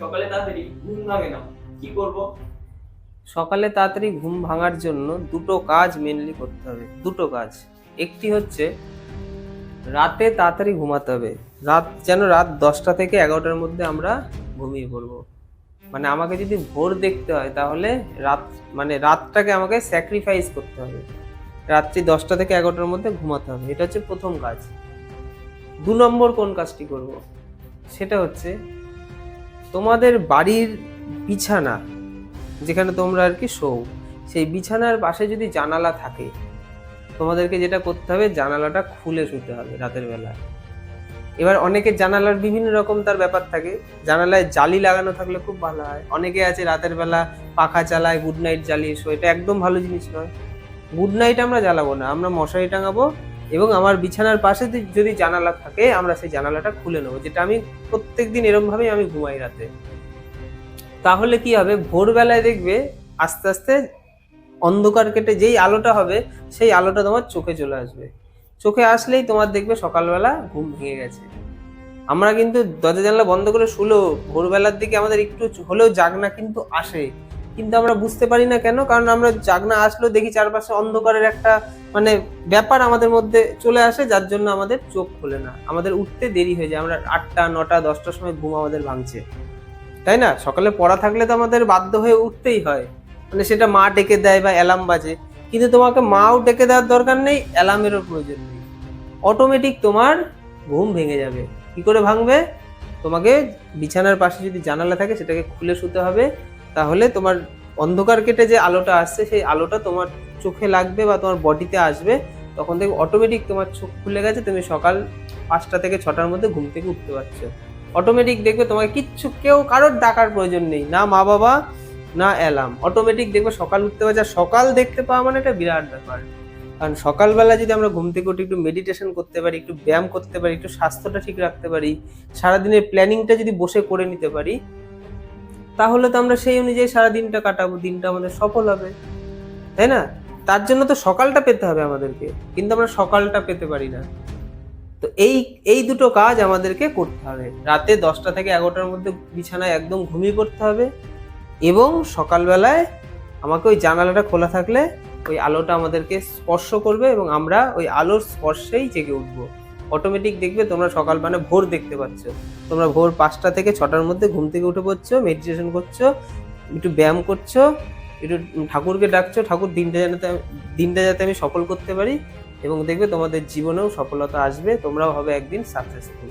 সকালে তাড়াতাড়ি ঘুম ভাঙে না। কি করব? সকালে তাড়াতাড়ি ঘুম ভাঙার জন্য দুটো কাজ মেনলি করতে হবে। দুটো কাজ। একটি হচ্ছে রাতে তাড়াতাড়ি ঘুমাতে হবে। রাত, যেন রাত দশটা থেকে এগারোটার মধ্যে আমরা ঘুমিয়ে পড়ব। মানে আমাকে যদি ভোর দেখতে হয়, তাহলে রাত মানে রাতটাকে আমাকে স্যাক্রিফাইস করতে হবে। রাত্রি দশটা থেকে এগারোটার মধ্যে ঘুমাতে হবে। এটা হচ্ছে প্রথম কাজ। দু নম্বর কোন কাজটি করব? সেটা হচ্ছে তোমাদের বাড়ির বিছানা, যেখানে তোমরা আর কি শোও, সেই বিছানার পাশে যদি জানালা থাকে, তোমাদেরকে যেটা করতে হবে, জানালাটা খুলে শুতে হবে রাতের বেলা এবার অনেকের জানালার বিভিন্ন রকম তার ব্যাপার থাকে। জানালায় জালি লাগানো থাকলে খুব ভালো হয়। অনেকে আছে রাতের বেলা পাখা চালায় গুড নাইট জ্বালিয়ে শো এটা একদম ভালো জিনিস নয়। গুড নাইট আমরা জ্বালাবো না। আমরা মশারি টাঙাবো এবং আমার বিছানার পাশে যদি- জানালা থাকে, আমরা সেই জানালাটা খুলে নেব, যেটা আমি প্রত্যেক দিন এরমভাবেই আমি ঘুমাই রাতে। তাহলে কি হবে? ভোরবেলায় দেখবে আস্তে আস্তে অন্ধকার কেটে যেই আলোটা হবে, সেই আলোটা তোমার চোখে চলে আসবে। চোখে আসলেই তোমার দেখবে সকালবেলা ঘুম ভেঙে গেছে। আমরা কিন্তু দরজা জানলা বন্ধ করে শুলেও ভোরবেলার দিকে আমাদের একটু হলেও জাগনা কিন্তু আসে। কিন্তু আমরা বুঝতে পারি না কেন, কারণ আমরা জাগনা আসলেও দেখি চারপাশে অন্ধকারের একটা মানে ব্যাপার আমাদের মধ্যে চলে আসে, যার জন্য আমাদের চোখ খোলে না। আমাদের উঠতে দেরি হয়ে যায়, আমরা আটটা, নটা, দশটার সময় ঘুম আমাদের ভাঙছে। তাই না? সকালে পড়া থাকলে তো আমাদের বাধ্য হয়ে উঠতেই হয়। মানে সেটা মা ডেকে দেয় বা অ্যালার্ম বাজে, কিন্তু তোমাকে মাও ডেকে দেওয়ার দরকার নেই, অ্যালার্মেরও প্রয়োজন নেই। অটোমেটিক তোমার ঘুম ভেঙে যাবে। কি করে ভাঙবে? তোমাকে বিছানার পাশে যদি জানালা থাকে, সেটাকে খুলে শুতে হবে। তাহলে তোমার অন্ধকার কেটে যে আলোটা আসছে, সেই আলোটা তোমার চোখে লাগবে বা তোমার বডিতে আসবে। তখন দেখবে অটোমেটিক তোমার চোখ খুলে গেছে, তুমি সকাল পাঁচটা থেকে ছটার মধ্যে ঘুম থেকে উঠতে পারছ। অটোমেটিক দেখবে তোমাকে কিচ্ছু, কেউ কারোর ডাকার প্রয়োজন নেই, না মা বাবা, না অ্যালার্ম অটোমেটিক দেখবে সকাল উঠতে পারছে সকাল দেখতে পাওয়া মানে একটা বিরাট ব্যাপার। কারণ সকালবেলা যদি আমরা ঘুম থেকে উঠে একটু মেডিটেশন করতে পারি, একটু ব্যায়াম করতে পারি, একটু স্বাস্থ্যটা ঠিক রাখতে পারি, সারাদিনের প্ল্যানিংটা যদি বসে করে নিতে পারি তাহলে তো আমরা সেই অনুযায়ী সারা দিনটা কাটাবো, দিনটা আমাদের সফল হবে। তাই না? তার জন্য তো সকালটা পেতে হবে আমাদেরকে, কিন্তু আমরা সকালটা পেতে পারি না। তো এই এই দুটো কাজ আমাদেরকে করতে হবে। রাতে দশটা থেকে এগারোটার মধ্যে বিছানায় একদম ঘুমিয়ে পড়তে হবে এবং সকালবেলায় আমাকে ওই জানালাটা খোলা থাকলে ওই আলোটা আমাদেরকে স্পর্শ করবে এবং আমরা ওই আলোর স্পর্শেই জেগে উঠবো। অটোমেটিক দেখবে তোমরা সকাল মানে ভোর দেখতে পাচ্ছ। তোমরা ভোর পাঁচটা থেকে ছটার মধ্যে ঘুম থেকে উঠে পড়ছো মেডিটেশন করছ, একটু ব্যায়াম করছ, একটু ঠাকুরকে ডাকছো, ঠাকুর দিনটা যাতে দিনটা যাতে আমি সফল করতে পারি এবং দেখবে তোমাদের জীবনেও সফলতা আসবে, তোমরাও হবে একদিন সাকসেসফুল